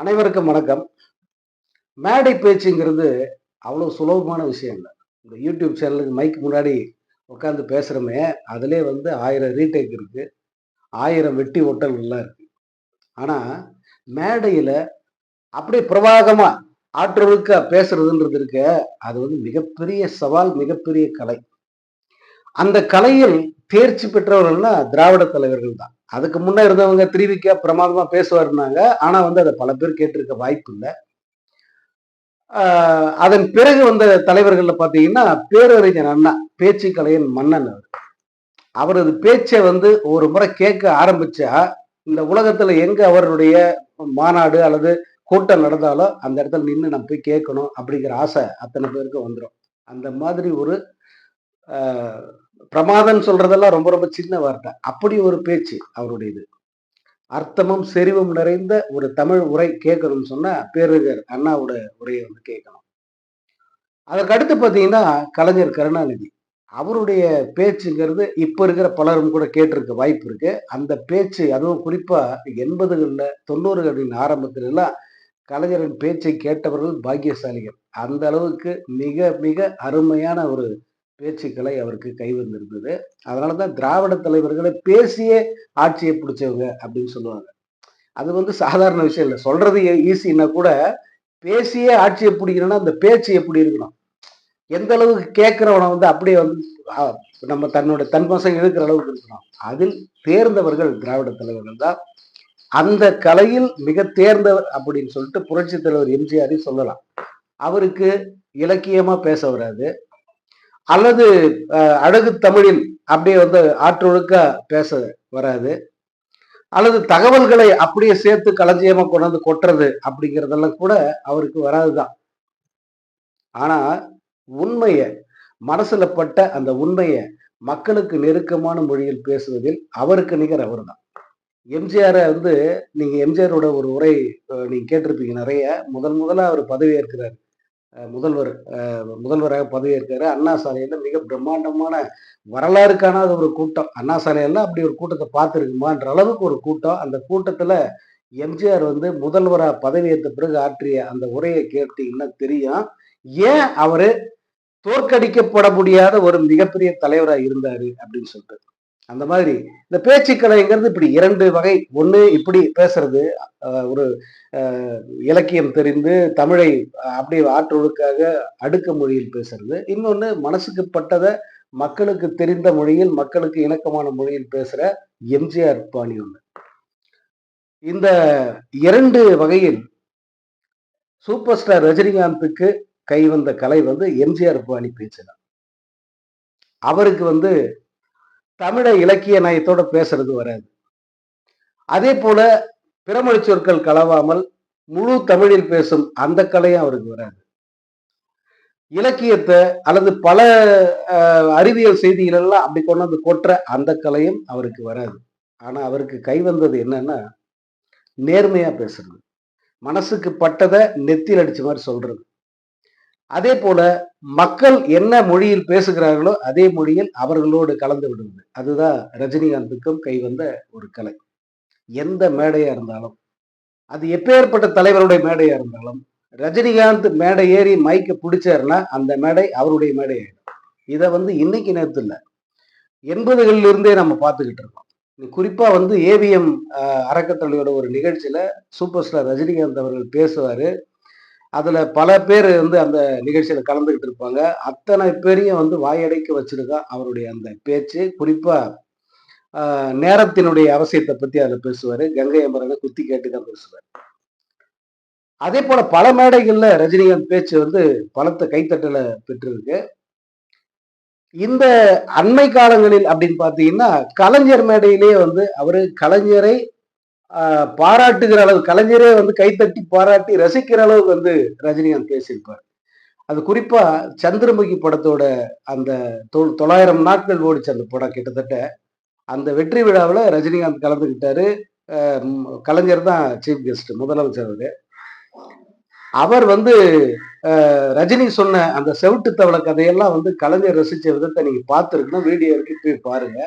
அனைவருக்கும் வணக்கம். மேடை பேச்சுங்கிறது அவ்வளோ சுலபமான விஷயம் இல்லை இந்த யூடியூப் சேனலுக்கு மைக் முன்னாடி உட்காந்து பேசுகிறோமே அதிலே வந்து ஆயிரம் ரீடேக் இருக்குது ஆயிரம் வெட்டி ஒட்டல்கள்லாம் இருக்குது ஆனால் மேடையில் அப்படியே பிரவாகமாக ஆற்றொழுக்க பேசுறதுன்றது இருக்க அது வந்து மிகப்பெரிய சவால் மிகப்பெரிய கலை. அந்த கலையில் தேர்ச்சி பெற்றவர்கள்னா திராவிட தலைவர்கள் தான். அதுக்கு முன்னே இருந்தவங்க திருவிக்கா பிரமாதமா பேசுவாருனாங்க ஆனா வந்து அதை பல பேர் கேட்டிருக்க வாய்ப்பு இல்லை. அதன் பிறகு வந்த தலைவர்கள்ல பாத்தீங்கன்னா பேரறிஞர் அண்ணா பேச்சு கலையின் மன்னன் அவர். அவரது பேச்சை வந்து ஒரு முறை கேட்க ஆரம்பிச்சா இந்த உலகத்துல எங்க அவருடைய மாநாடு அல்லது கூட்டம் நடந்தாலும் அந்த இடத்துல நின்று நம்ம போய் கேட்கணும் அப்படிங்கிற ஆசை அத்தனை பேருக்கு வந்துடும் அந்த மாதிரி ஒரு பிரமாதம் சொல்றதெல்லாம் ரொம்ப ரொம்ப சின்ன வார்த்தை. அப்படி ஒரு பேச்சு அவருடையது. அர்த்தமும் செறிவும் நிறைந்த ஒரு தமிழ் உரை கேட்கணும்னு சொன்னா பேரறிஞர் அண்ணாவோட உரையை வந்து கேட்கணும். அதற்கு அடுத்து பார்த்தீங்கன்னா கலைஞர் கருணாநிதி. அவருடைய பேச்சுங்கிறது இப்போ இருக்கிற பலரும் கூட கேட்டிருக்க வாய்ப்பு இருக்கு. அந்த பேச்சு அதுவும் குறிப்பா எண்பதுகளில் தொண்ணூறுகளின் ஆரம்பத்துல எல்லாம் கலைஞரின் பேச்சை கேட்டவர்கள் பாக்கியசாலிகள். அந்த அளவுக்கு மிக மிக அருமையான ஒரு பேச்சுக்களை அவருக்கு கைவந்திருந்தது அதனால தான் திராவிட தலைவர்களை பேசியே ஆட்சியை பிடிச்சவங்க அப்படின்னு சொல்லுவாங்க. அது வந்து சாதாரண விஷயம் இல்லை. சொல்றது ஈஸின்னா கூட பேசியே ஆட்சியை பிடிக்கணும்னா அந்த பேச்சு எப்படி இருக்கணும்? எந்த அளவுக்கு கேட்கிறவனை வந்து அப்படியே வந்து நம்ம தன்னோட தன்வசம் இழுக்கிற அளவுக்கு இருக்கணும். அதில் தேர்ந்தவர்கள் திராவிட தலைவர்கள் தான். அந்த கலையில் மிக தேர்ந்தவர் அப்படின்னு சொல்லிட்டு புரட்சி தலைவர் எம்ஜிஆரை சொல்லலாம். அவருக்கு இலக்கியமா பேச வராது. அல்லது அஹ், அழகு தமிழில் அப்படியே வந்து ஆற்றொழுக்க பேச வராது. அல்லது தகவல்களை அப்படியே சேர்த்து களஞ்சியமா கொண்டாந்து கொட்டுறது அப்படிங்கிறதெல்லாம் கூட அவருக்கு வராதுதான். ஆனா உண்மைய மனசுல பட்ட அந்த உண்மைய மக்களுக்கு நெருக்கமான மொழியில் பேசுவதில் அவருக்கு நிகர் அவர்தான். எம்ஜிஆரை வந்து நீங்க எம்ஜிஆரோட ஒரு உரை நீங்க கேட்டிருப்பீங்க நிறைய. முதல் முதலா அவர் பதவி முதல்வர் முதல்வராக பதவி அண்ணா சாலையில் மிக பிரம்மாண்டமான வரலாறு காணாத ஒரு கூட்டம். அண்ணா சாலையில அப்படி ஒரு கூட்டத்தை பார்த்துருக்குமான்ற அளவுக்கு ஒரு கூட்டம். அந்த கூட்டத்தில் எம்ஜிஆர் வந்து முதல்வராக பதவியேற்ற பிறகு ஆற்றிய அந்த உரையை கேட்டிங்கன்னா தெரியும். ஏன் அவர் தோற்கடிக்கப்பட முடியாத ஒரு மிகப்பெரிய தலைவராக இருந்தார் அப்படின்னு சொல்லிட்டு. அந்த மாதிரி. இந்த பேச்சுக்கலைங்கிறது இப்படி இரண்டு வகை. ஒண்ணு இப்படி பேசுறது ஒரு அஹ், இலக்கியம் தெரிந்து தமிழை அப்படியே ஆற்றொழுக்காக அடுக்க மொழியில் பேசுறது. இன்னொன்னு மனசுக்கு பட்டதை மக்களுக்கு தெரிந்த மொழியில் மக்களுக்கு இணக்கமான மொழியில் பேசுற எம்ஜிஆர் பாணி ஒண்ணு. இந்த இரண்டு வகையில் சூப்பர் ஸ்டார் ரஜினிகாந்துக்கு கை வந்த கலை வந்து எம்ஜிஆர் பாணி பேச்சு தான் அவருக்கு வந்து தமிழ இலக்கிய நயத்தோட பேசுறது வராது. அதே போல பிறமொழி சொற்கள் கலவாமல் முழு தமிழில் பேசும் அந்த கலையும் அவருக்கு வராது. இலக்கியத்தை அல்லது பல அறிவியல் செய்திகளெல்லாம் அப்படி கொண்டு வந்து கொட்டுற அந்த கலையும் அவருக்கு வராது. ஆனா அவருக்கு கை வந்தது என்னன்னா நேர்மையா பேசுறது. மனசுக்கு பட்டதை நெத்தியில் அடிச்ச மாதிரி சொல்றது. அதே போல மக்கள் என்ன மொழியில் பேசுகிறார்களோ அதே மொழியில் அவர்களோடு கலந்து விடுவது. அதுதான் ரஜினிகாந்துக்கும் கைவந்த ஒரு கலை. எந்த மேடையா இருந்தாலும் அது எப்பேற்பட்ட தலைவருடைய மேடையா இருந்தாலும் ரஜினிகாந்த் மேடை ஏறி மைக்க பிடிச்சாருன்னா அந்த மேடை அவருடைய மேடை ஆயிடும். இதை வந்து இன்னைக்கு நேரத்தில் இல்லை. எண்பதுகளில் இருந்தே நம்ம பார்த்துக்கிட்டு இருக்கோம். குறிப்பா வந்து ஏவிஎம் அறக்கட்டளையோட ஒரு நிகழ்ச்சியில சூப்பர் ஸ்டார் ரஜினிகாந்த் அவர்கள் பேசுவாரு. அதுல பல பேர் வந்து அந்த நிகழ்ச்சியில கலந்துக்கிட்டு இருப்பாங்க. அத்தனை பேரையும் வந்து வாயடைக்க வச்சிருக்கா அவருடைய அந்த பேச்சு. குறிப்பா நேரத்தினுடைய அவசியத்தை பத்தி அதில் பேசுவாரு. கங்கை அமரனை குத்தி கேட்டு தான் பேசுவார். அதே போல பல மேடைகளில் ரஜினிகாந்த் பேச்சு வந்து பலத்த கைத்தட்டலை பெற்றிருக்கு. இந்த அண்மை காலங்களில் அப்படின்னு பார்த்தீங்கன்னா கலைஞர் மேடையிலேயே வந்து அவர் கலைஞரை பாராட்டுகிற அளவு கலைஞரே வந்து கைத்தட்டி பாராட்டி ரசிக்கிற அளவுக்கு வந்து ரஜினிகாந்த் பேசியிருப்பார். அது குறிப்பா சந்திரமுகி படத்தோட அந்த தொள்ளாயிரம் நாட்கள் ஓடிச்சு அந்த படம் கிட்டத்தட்ட. அந்த வெற்றி விழாவில் ரஜினிகாந்த் கலந்துக்கிட்டாரு கலைஞர் தான் சீஃப் கெஸ்ட் முதலமைச்சர் அவரு. அவர் வந்து ரஜினி சொன்ன அந்த செவிட்டு தவளை கதையெல்லாம் வந்து கலைஞர் ரசிச்ச விதத்தை நீங்க பார்த்துருக்கணும். வீடியோ இருக்கு போய் பாருங்க.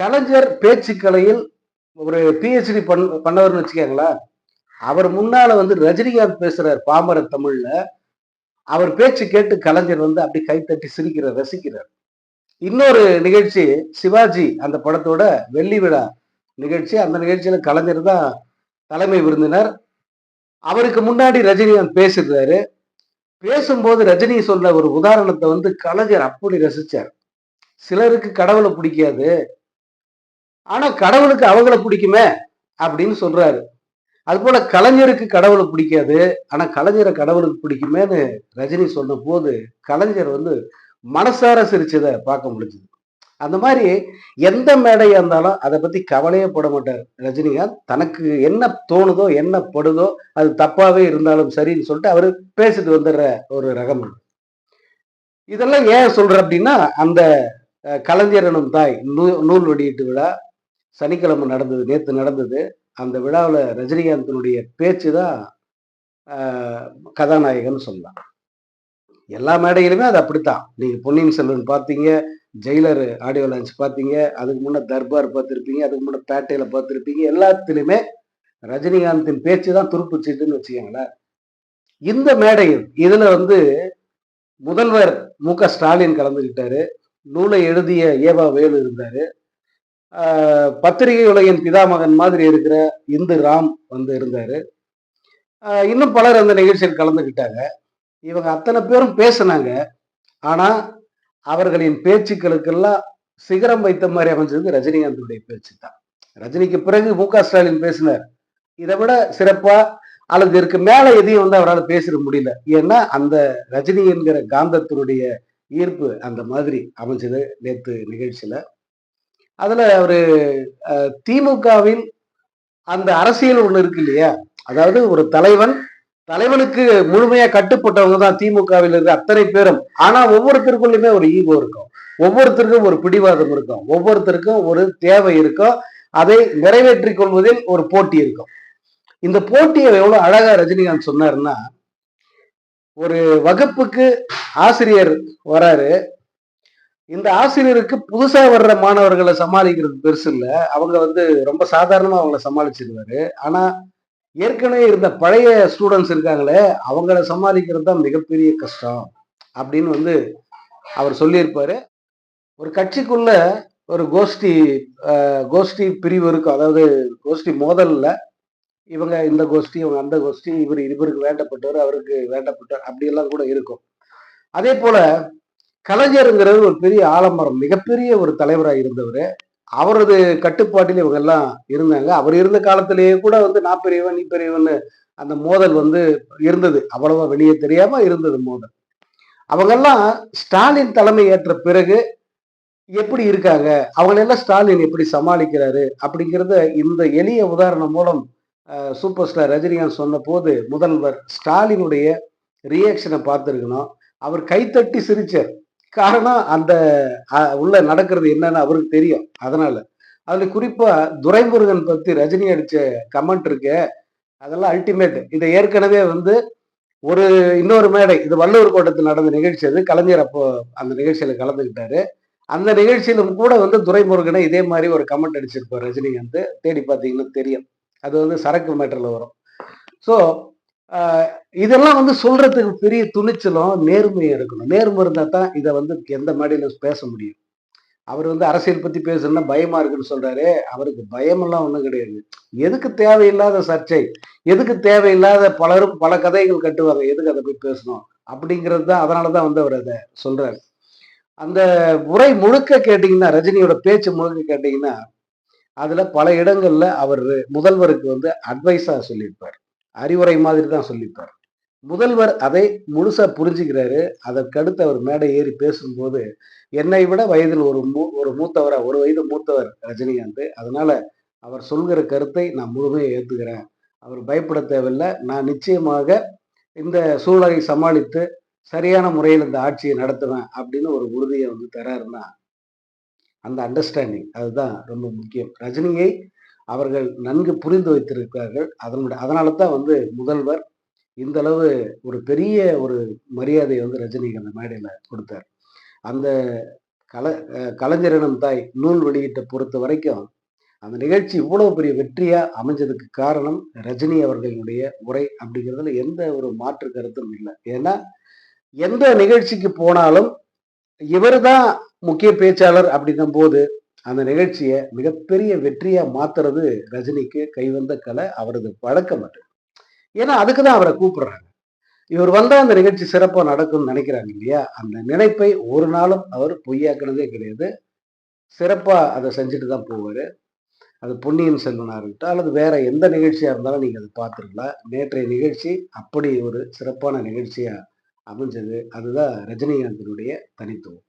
கலைஞர் பேச்சுக்கலையில் ஒரு பிஹெச்டி பண் பண்ணவர்னு வச்சுக்கோங்களேன். அவர் முன்னால வந்து ரஜினிகாந்த் பேசுறார் பாமர தமிழ்ல. அவர் பேச்சு கேட்டு கலைஞர் வந்து அப்படி கைத்தட்டி சிரிக்கிறார் ரசிக்கிறார். இன்னொரு நிகழ்ச்சி சிவாஜி அந்த படத்தோட வெள்ளி விழா நிகழ்ச்சி. அந்த நிகழ்ச்சியில கலைஞர் தான் தலைமை விருந்தினர். அவருக்கு முன்னாடி ரஜினிகாந்த் பேசுகிறாரு பேசும்போது ரஜினி சொன்ன ஒரு உதாரணத்தை வந்து கலைஞர் அப்படி ரசிச்சார். சிலருக்கு கடவுளை பிடிக்காது. ஆனா கடவுளுக்கு அவங்கள பிடிக்குமே அப்படின்னு சொல்றாரு. அது போல கலைஞருக்கு கடவுளை பிடிக்காது ஆனா கலைஞரை கடவுளுக்கு பிடிக்குமேன்னு ரஜினி சொன்ன போது கலைஞர் வந்து மனசார சிரிச்சதை பார்க்க முடிஞ்சது. அந்த மாதிரி எந்த மேடையா இருந்தாலும் அதை பத்தி கவலையே பட மாட்டார் ரஜினிகாந்த் தனக்கு என்ன தோணுதோ என்ன படுதோ அது தப்பாவே இருந்தாலும் சரின்னு சொல்லிட்டு அவரு பேசிட்டு வந்துடுற ஒரு ரகம் இதெல்லாம் ஏன் சொல்ற அப்படின்னா அந்த கலைஞர் எனும் தாய் நூ நூல் வெளியீட்டு விழா சனிக்கிழமை நடந்தது நேற்று நடந்தது. அந்த விழாவில் ரஜினிகாந்தினுடைய பேச்சு தான் கதாநாயகன் சொல்லலாம். எல்லா மேடையிலுமே அது அப்படித்தான். நீங்கள் பொன்னியின் செல்வன் பார்த்தீங்க ஜெயிலர் ஆடியோ லான்ச் பார்த்தீங்க அதுக்கு முன்னே தர்பார் பார்த்துருப்பீங்க அதுக்கு முன்னே பேட்டையில் பார்த்துருப்பீங்க எல்லாத்துலேயுமே ரஜினிகாந்தின் பேச்சு தான் துருப்புச்சிட்டுன்னு வச்சுக்கோங்களேன். இந்த மேடையில் இதில் வந்து முதல்வர் மு க ஸ்டாலின் கலந்துக்கிட்டாரு நூலை எழுதிய ஏவா வேலு இருந்தார். பத்திரிகை உலகின் பிதாமகன் மாதிரி இருக்கிற இந்து ராம் வந்து இருந்தாரு. இன்னும் பலர் அந்த நிகழ்ச்சியில் கலந்துக்கிட்டாங்க இவங்க அத்தனை பேரும் பேசினாங்க. ஆனா அவர்களின் பேச்சுக்களுக்கெல்லாம் சிகரம் வைத்த மாதிரி அமைஞ்சது ரஜினிகாந்தனுடைய பேச்சு தான் ரஜினிக்கு பிறகு மு க ஸ்டாலின் பேசினார். இதை விட சிறப்பா அல்லது இதற்கு மேல எதையும் வந்து அவரால் பேசிட முடியல. ஏன்னா அந்த ரஜினி என்கிற காந்தத்தினுடைய ஈர்ப்பு அந்த மாதிரி அமைஞ்சது நேற்று நிகழ்ச்சியில. அதுல அவரு திமுகவில் அந்த அரசியல் ஒண்ணு இருக்கு இல்லையா? அதாவது ஒரு தலைவன் தலைவனுக்கு முழுமையா கட்டுப்பட்டவங்க தான் திமுகவில் இருக்க அத்தனை பேரும். ஆனா ஒவ்வொருத்தருக்குள்ளுமே ஒரு ஈகோ இருக்கும். ஒவ்வொருத்தருக்கும் ஒரு பிடிவாதம் இருக்கும். ஒவ்வொருத்தருக்கும் ஒரு தேவை இருக்கும். அதை நிறைவேற்றிக் கொள்வதில் ஒரு போட்டி இருக்கும். இந்த போட்டியை எவ்வளவு அழகா ரஜினிகாந்த் சொன்னாருன்னா ஒரு வகுப்புக்கு ஆசிரியர் வராரு. இந்த ஆசிரியருக்கு புதுசா வர்ற மாணவர்களை சமாளிக்கிறது பெருசு இல்லை. அவங்க வந்து ரொம்ப சாதாரணமா அவங்கள சமாளிச்சிருவாரு. ஆனா ஏற்கனவே இருந்த பழைய ஸ்டூடெண்ட்ஸ் இருக்காங்களே அவங்கள சமாளிக்கிறது தான் மிகப்பெரிய கஷ்டம் அப்படின்னு வந்து அவர் சொல்லியிருப்பாரு. ஒரு கட்சிக்குள்ள ஒரு கோஷ்டி கோஷ்டி பிரிவு இருக்கும். அதாவது கோஷ்டி மோதல்ல இவங்க இந்த கோஷ்டி இவங்க அந்த கோஷ்டி இவர் இவருக்கு வேண்டப்பட்டவர் அவருக்கு வேண்டப்பட்டவர் அப்படியெல்லாம் கூட இருக்கும். அதே போல கலைஞருங்கிறது ஒரு பெரிய ஆலம்பரம் மிகப்பெரிய ஒரு தலைவராக இருந்தவர். அவரது கட்டுப்பாட்டில் இவங்க எல்லாம் இருந்தாங்க. அவர் இருந்த காலத்திலேயே கூட வந்து நான் பெரியவன் நீ பெரியவன் அந்த மோதல் வந்து இருந்தது. அவ்வளவா வெளியே தெரியாம இருந்தது மோதல். அவங்கெல்லாம் ஸ்டாலின் தலைமை ஏற்ற பிறகு எப்படி இருக்காங்க? அவங்களெல்லாம் ஸ்டாலின் எப்படி சமாளிக்கிறாரு? அப்படிங்கிறத இந்த எளிய உதாரணம் மூலம் சூப்பர் ஸ்டார் ரஜினிகாந்த் சொன்ன போது முதல்வர் ஸ்டாலினுடைய ரியாக்ஷனை பார்த்துருக்கணும். அவர் கைத்தட்டி சிரிச்சார். காரணம் அந்த உள்ள நடக்கிறது என்னன்னு அவருக்கு தெரியும். அதனால. அதுல குறிப்பா துரைமுருகன் பத்தி ரஜினி அடிச்ச கமெண்ட் இருக்கு அதெல்லாம் அல்டிமேட் இதை ஏற்கனவே வந்து ஒரு இன்னொரு மேடை இது வள்ளுவர் கோட்டத்தில் நடந்த நிகழ்ச்சி அது கலைஞர் அப்போ அந்த நிகழ்ச்சியில கலந்துக்கிட்டாரு. அந்த நிகழ்ச்சியிலும் கூட வந்து துரைமுருகனை இதே மாதிரி ஒரு கமெண்ட் அடிச்சிருப்பார் ரஜினிகாந்த் தேடி பார்த்தீங்கன்னா தெரியும். அது வந்து சரக்கு மேட்டர்ல வரும். ஸோ இதெல்லாம் வந்து சொல்றதுக்கு பெரிய துணிச்சலும் நேர்மையும் இருக்கணும். நேர்மை இருந்தால் தான் இதை வந்து எந்த மேடையில பேச முடியும். அவர் வந்து அரசியல் பத்தி பேசணும்னா பயமா இருக்குன்னு சொல்றாரு. அவருக்கு பயமெல்லாம் ஒன்றும் கிடையாது. எதுக்கு தேவையில்லாத சர்ச்சை? எதுக்கு தேவையில்லாத பலரும் பல கதைகள் கட்டுவாங்க. எதுக்கு அதை போய் பேசணும்? அப்படிங்கிறது தான் அதனாலதான் வந்து அவர் அதை சொல்றாரு. அந்த உரை முழுக்க கேட்டீங்கன்னா ரஜினியோட பேச்சு முழுக்க கேட்டீங்கன்னா அதுல பல இடங்கள்ல அவர் முதல்வருக்கு வந்து அட்வைஸா சொல்லியிருப்பார். அறிவுரை மாதிரி தான் சொல்லிப்பார் முதல்வர் அதை முழுசா புரிஞ்சுக்கிறாரு. அதற்கடுத்து அவர் மேடை ஏறி பேசும்போது என்னை விட வயதில் ஒரு மூ ஒரு மூத்தவரா ஒரு வயது மூத்தவர் ரஜினிகாந்த். அதனால அவர் சொல்கிற கருத்தை நான் முழுமையை ஏற்றுக்கிறேன் அவர் பயப்பட தேவையில்லை. நான் நிச்சயமாக இந்த சூழலை சமாளித்து சரியான முறையில் இந்த ஆட்சியை நடத்துவேன் அப்படின்னு ஒரு உறுதியை வந்து தராருன்னா அந்த அண்டர்ஸ்டாண்டிங் அதுதான் ரொம்ப முக்கியம். ரஜினியை அவர்கள் நன்கு புரிந்து வைத்திருக்கிறார்கள். அதனுடைய அதனால தான் வந்து முதல்வர் இந்த அளவு ஒரு பெரிய ஒரு மரியாதை வந்து ரஜினிக்கு அந்த மேடையில் கொடுத்தார். அந்த கல கலைஞரிடம் தாய் நூல் வெளியிட்ட பொறுத்த வரைக்கும் அந்த நிகழ்ச்சி இவ்வளவு பெரிய வெற்றியா அமைஞ்சதுக்கு காரணம் ரஜினி அவர்களுடைய உரை அப்படிங்கிறதுல எந்த ஒரு மாற்று கருத்தும் இல்லை. ஏன்னா எந்த நிகழ்ச்சிக்கு போனாலும் இவர் தான் முக்கிய பேச்சாளர் அப்படின்னும் போது அந்த நிகழ்ச்சியை மிகப்பெரிய வெற்றியா மாத்துறது ரஜினிக்கு கைவந்த கலை அவரது வழக்கம் அது. ஏன்னா அதுக்கு தான் அவரை கூப்பிடுறாங்க. இவர் வந்தா அந்த நிகழ்ச்சி சிறப்பாக நடக்கும்னு நினைக்கிறாங்க இல்லையா? அந்த நினைப்பை ஒரு நாளும் அவர் பொய்யாக்குனதே கிடையாது. சிறப்பா அதை செஞ்சுட்டு தான் போவார். அது பொன்னியின் செல்வனாக இருக்கட்டும் அல்லது வேற எந்த நிகழ்ச்சியாக இருந்தாலும் நீங்கள் அதை பார்த்துருக்கலாம். நேற்றைய நிகழ்ச்சி அப்படி ஒரு சிறப்பான நிகழ்ச்சியாக அமைஞ்சது. அதுதான் ரஜினிகாந்தினுடைய தனித்துவம்.